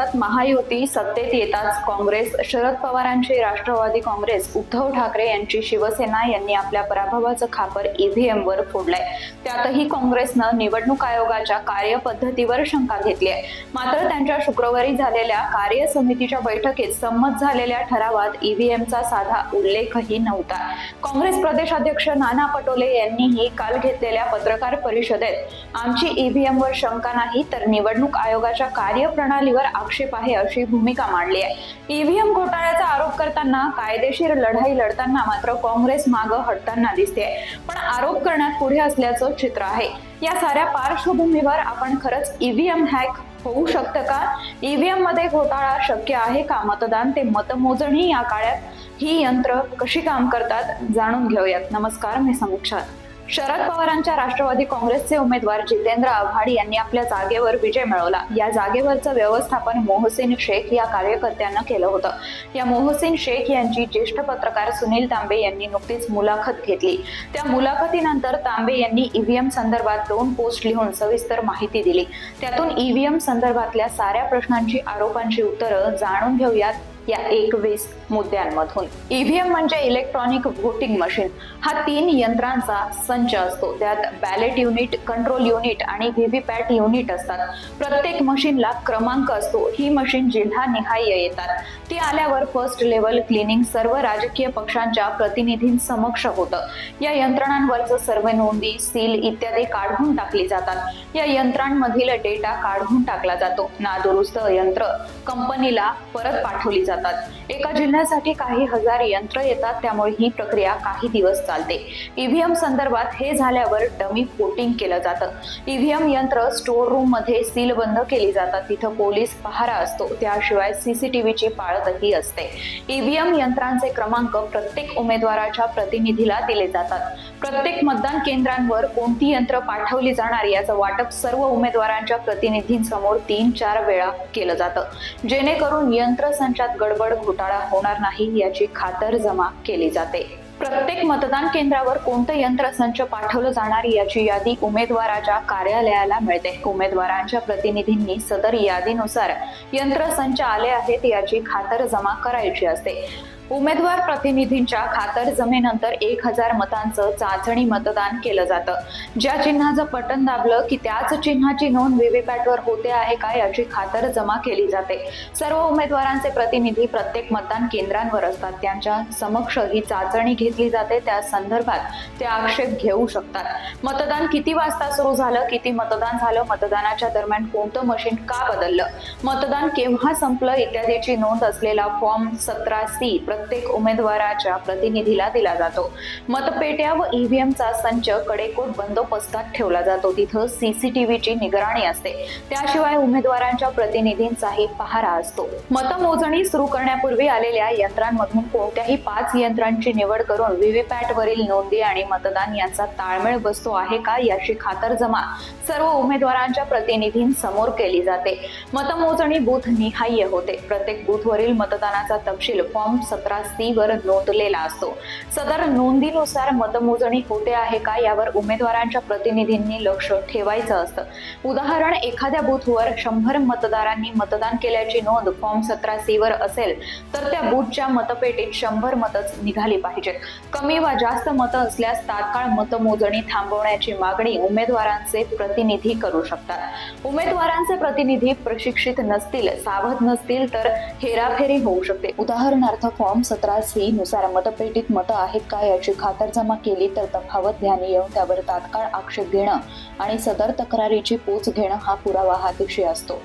महाराष्ट्रात महायुती सत्तेत येताच काँग्रेस शरद पवारांची राष्ट्रवादी काँग्रेस उद्धव ठाकरे यांची शिवसेना यांनी आपल्या पराभवाचं खापर ईव्हीएम वर फोडलंय. त्यातही काँग्रेसनं निवडणूक आयोगाच्या कार्यपद्धतीवर शंका घेतली आहे मात्र त्यांच्या शुक्रवारी झालेल्या कार्य समितीच्या बैठकीत संमत झालेल्या ठरावात ईव्हीएमचा साधा उल्लेखही नव्हता. काँग्रेस प्रदेशाध्यक्ष नाना पटोले यांनीही काल घेतलेल्या पत्रकार परिषदेत आमची ईव्हीएम वर शंका नाही तर निवडणूक आयोगाच्या कार्यप्रणालीवर आक्षेप आहे अशी भूमिका मांडली आहे. ईव्हीएम घोटाळ्याचा आरोप करताना कायदेशीर लढाई लढताना मात्र काँग्रेस मागं हटताना दिसते. पण आरोप करण्यात पुढे असल्याचं चित्र आहे. या साऱ्या पार्श्वभूमीवर आपण खरंच ईव्हीएम हॅक होऊ शकतं का? ईव्हीएममध्ये घोटाळा शक्य आहे का? मतदान ते मतमोजणी या काळात ही यंत्र कशी काम करतात जाणून घेऊयात. नमस्कार मी समीक्षा शरद पवारांच्या राष्ट्रवादी काँग्रेसचे उमेदवार जितेंद्र आव्हाड यांनी आपल्या जागेवर विजय मिळवला. या जागेवरचं व्यवस्थापन मोहसिन शेख या कार्यकर्त्यानं केलं होतं. या मोहसिन शेख यांची ज्येष्ठ पत्रकार सुनील तांबे यांनी नुकतीच मुलाखत घेतली. त्या मुलाखतीनंतर तांबे यांनी ईव्हीएम संदर्भात दोन पोस्ट लिहून सविस्तर माहिती दिली. त्यातून ईव्हीएम संदर्भातल्या साऱ्या प्रश्नांची आरोपांची उत्तरं जाणून घेऊयात या एकवीस मुद्द्यांमधून. ईव्हीएम म्हणजे इलेक्ट्रॉनिक व्होटिंग मशीन हा तीन यंत्रांचा संच असतो. त्यात बॅलेट युनिट कंट्रोल युनिट आणि व्हीव्हीपॅट युनिट असतात. प्रत्येक मशीनला क्रमांक असतो. ही मशीन जिल्हा निहाय येतात. ती आल्यावर फर्स्ट लेवल क्लिनिंग सर्व राजकीय पक्षांच्या प्रतिनिधींसमक्ष होतं. या यंत्रणांवरचं सर्व नोंदी सील इत्यादी काढून टाकली जातात. या यंत्रांमधील डेटा काढून टाकला जातो. नादुरुस्त यंत्र कंपनीला परत पाठवली जातात. एका जिल्ह्यासाठी काही हजार यंत्र येतात त्यामुळे ही प्रक्रिया काही दिवस चालते. ईव्हीएम संदर्भात हे झाल्यावर डमी कोटिंग केलं जातं. ईव्हीएम यंत्र स्टोर रूममध्ये सील बंद केली जातात. तिथं पोलीस पहारा असतो. त्याशिवाय सीसीटीव्हीची पाळतही असते. ईव्हीएम यंत्रांचे क्रमांक प्रत्येक उमेदवाराच्या प्रतिनिधीला दिले जातात. प्रत्येक मतदान केंद्रांवर कोणती यंत्र पाठवली जाणार याचं वाटप सर्व उमेदवारांच्या प्रतिनिधींसमोर तीन चार वेळा केलं जातं. जेणेकरून यंत्रसंचात गडबड घोटाळा होणार नाही याची खातरजमा केली जाते. प्रत्येक मतदान केंद्रावर कोणतं यंत्रसंच पाठवलं जाणार याची यादी उमेदवाराच्या कार्यालयाला मिळते. उमेदवारांच्या प्रतिनिधींनी सदर यादीनुसार यंत्रसंच आले आहेत याची खातरजमा करायची असते. उमेदवार प्रतिनिधींच्या खातर जमेनंतर एक हजार मतांचं चाचणी मतदान केलं जातं. ज्या चिन्हाचं बटन दाबलं की त्याच चिन्हाची नोंद व्हीव्हीपॅटवर होते आहे का याची खातर जमा केली जाते. सर्व उमेदवारांचे प्रतिनिधी प्रत्येक मतदान केंद्रांवर असतात. त्यांच्या समक्ष ही चाचणी घेतली जाते. त्या संदर्भात ते आक्षेप घेऊ शकतात. मतदान किती वाजता सुरू झालं? किती मतदान झालं? मतदानाच्या दरम्यान कोणतं मशीन का बदललं? मतदान केव्हा संपलं? इत्यादीची नोंद असलेला फॉर्म सतरा सी प्रत्येक उमेदवाराच्या प्रतिनिधीला दिला जातो. मतपेट्या व ईव्हीएमचा संच कडेकोट बंदोबस्तात ठेवला जातो. तिथं सीसीटीव्हीची निगराणी असते. त्याशिवाय उमेदवारांच्या प्रतिनिधींचाही पहारा असतो. मतमोजणी सुरू करण्यापूर्वी आलेल्या यंत्रांमधून कोणत्याही पाच यंत्रांची निवड करून व्हीव्हीपॅट वरील नोंदी आणि मतदान यांचा ताळमेळ बसतो आहे का याची खातरजमा सर्व उमेदवारांच्या प्रतिनिधींसमोर केली जाते. मतमोजणी बूथ निहाय्य होते. प्रत्येक बूथवरील मतदानाचा तपशील फॉर्म सतरा सी वर नोंदलेला असतो. सदर नोंदीनुसार मतमोजणी कुठे आहे का यावर उमेदवारांच्या प्रतिनिधींनी लक्ष ठेवायचं असतं. उदाहरण एखाद्या बूथवर शंभर मतदारांनी मतदान केल्याची नोंद फॉर्म सतरा सी वर असेल तर त्या बूथच्या मतपेटीत शंभर मतच निघाली पाहिजेत. कमी वा जास्त मतं असल्यास तात्काळ मतमोजणी थांबवण्याची मागणी उमेदवारांचे प्रतिनिधी करू शकतात. उमेदवारांचे प्रतिनिधी प्रशिक्षित नसतील सावध नसतील तर हेराफेरी होऊ शकते. उदाहरणार्थ फॉर्म सतरा सी नुसार मतपेटीत मतं आहेत का याची खातरजमा केली तर तफावत ध्यानी येऊन त्यावर तात्काळ आक्षेप घेणं आणि सदर तक्रारीची पोच घेणं हा पुरावा हातीशी असतो.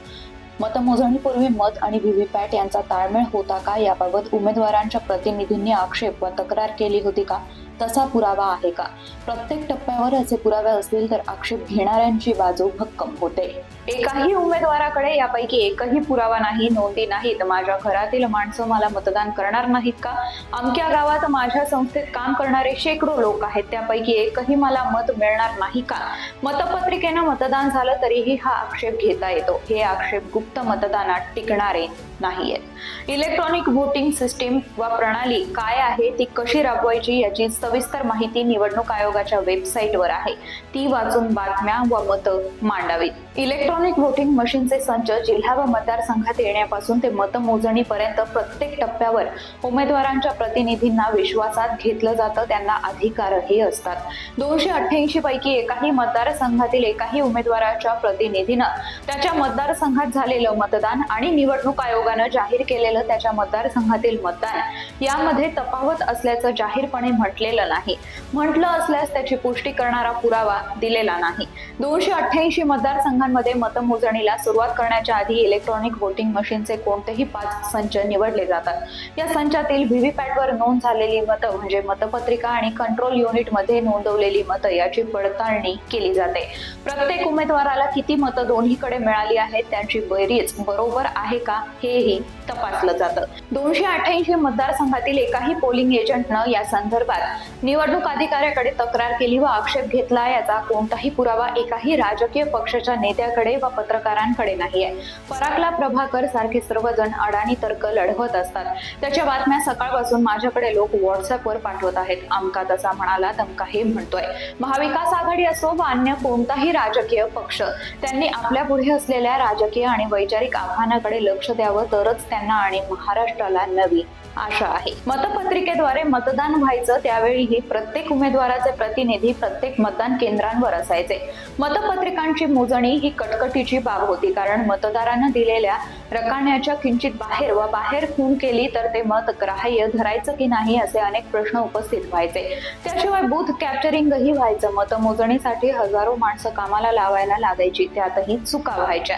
मतमोजणीपूर्वी मत आणि व्हीव्हीपॅट यांचा ताळमेळ होता का? याबाबत उमेदवारांच्या प्रतिनिधींनी आक्षेप व तक्रार केली होती का? तसा पुरावा आहे का? प्रत्येक टप्प्यावर असे पुरावे असतील तर आक्षेप घेणाऱ्यांची बाजू भक्कम होते. एकाही उमेदवाराकडे यापैकी एकही पुरावा नाही नोंदी नाहीत. माझ्या घरातील माणसं मला मतदान करणार नाहीत का? अमक्या गावात माझ्या संस्थेत काम करणारे शेकडो लोक आहेत. त्यापैकी एकही मला मत मिळणार नाही का? मतपत्रिकेनं मतदान झालं तरीही हा आक्षेप घेता येतो. हे आक्षेप गुप्त मतदानात टिकणारे नाहीयेत. इलेक्ट्रॉनिक व्होटिंग सिस्टीम वा प्रणाली काय आहे? ती कशी राबवायची याची सविस्तर माहिती निवडणूक आयोगाच्या वेबसाईटवर आहे. ती वाचून बातम्या व मतं मांडावीत. इलेक्ट्रॉनिक व्होटिंग मशीनचे संच जिल्हा व मतदारसंघात येण्यापासून ते मतमोजणीपर्यंत प्रत्येक टप्प्यावर उमेदवारांच्या प्रतिनिधींना विश्वासात घेतलं जातं त्यांना अधिकारही असतात. दोनशे अठ्ठ्याऐंशी पैकी एकाही मतदारसंघातील एकाही उमेदवाराच्या प्रतिनिधीनं त्याच्या मतदारसंघात झालेलं मतदान आणि निवडणूक आयोगानं जाहीर केलेलं त्याच्या मतदारसंघातील मतदान यामध्ये तफावत असल्याचं जाहीरपणे म्हटलेलं नाही. म्हटलं असल्यास त्याची पुष्टी करणारा पुरावा दिलेला नाही. दोनशे अठ्ठ्याऐंशी मतदारसंघांमध्ये मतमोजणीला सुरुवात करण्याच्या आधी इलेक्ट्रॉनिक व्होटिंग मशीनचे कोणतेही पाच संच निवडले जातात. या संचातील व्हीव्हीपॅटवर नोंद झालेली मतं म्हणजे मतपत्रिका आणि कंट्रोल युनिटमध्ये नोंदवलेली मतं याची पडताळणी केली जाते. प्रत्येक उमेदवाराला किती मतं दोन्हीकडे मिळाली आहेत त्यांची बेरीज बरोबर आहे का हेही तपासलं जातं. दोनशे अठ्ठ्याऐंशी मतदारसंघातील एकाही पोलिंग एजंटनं या संदर्भात निवडणूक अधिकाऱ्याकडे तक्रार केली व आक्षेप घेतला याचा कोणताही पुरावा एकाही राजकीय पक्षाच्या नेत्याकडे व पत्रकारांकडे नाहीये फराकला प्रभाकर सारखे सर्वजण अडाणी तर्क लढवत असतात. त्याच्या बातम्या सकाळपासून माझ्याकडे लोक व्हॉट्सअपवर पाठवत आहेत. अमका तसा म्हणाला तमका हे म्हणतोय. महाविकास आघाडी असो व अन्य कोणताही राजकीय पक्ष त्यांनी आपल्या पुढे असलेल्या राजकीय आणि वैचारिक आव्हानाकडे लक्ष द्यावं तरच त्यांना आणि महाराष्ट्राला नवी आशा आहे. मतपत्रिकेद्वारे मतदान व्हायचं त्यावेळीही प्रत्येक उमेदवाराचे प्रतिनिधी प्रत्येक मतदान केंद्रांवर असायचे. मतपत्रिकांची मोजणी ही कटकटीची बाब होती कारण मतदारांना दिलेल्या रकान्याच्या किंचित बाहेर व बाहेर खून केली तर ते मत ग्राह्य धरायचं की नाही असे अनेक प्रश्न उपस्थित व्हायचे. त्याशिवाय बूथ कॅप्चरिंगही व्हायचं. मतमोजणीसाठी हजारो माणसं कामाला लावायला लागायची. त्यातही चुका व्हायच्या.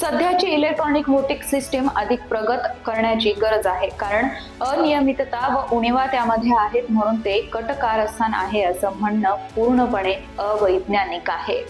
सध्याची इलेक्ट्रॉनिक व्होटिंग सिस्टीम अधिक प्रगत करण्याची गरज आहे. कारण अनियमितता व उणीवा त्यामध्ये आहेत म्हणून ते कटकारस्थान आहे असं म्हणणं पूर्णपणे अवैज्ञानिक आहे.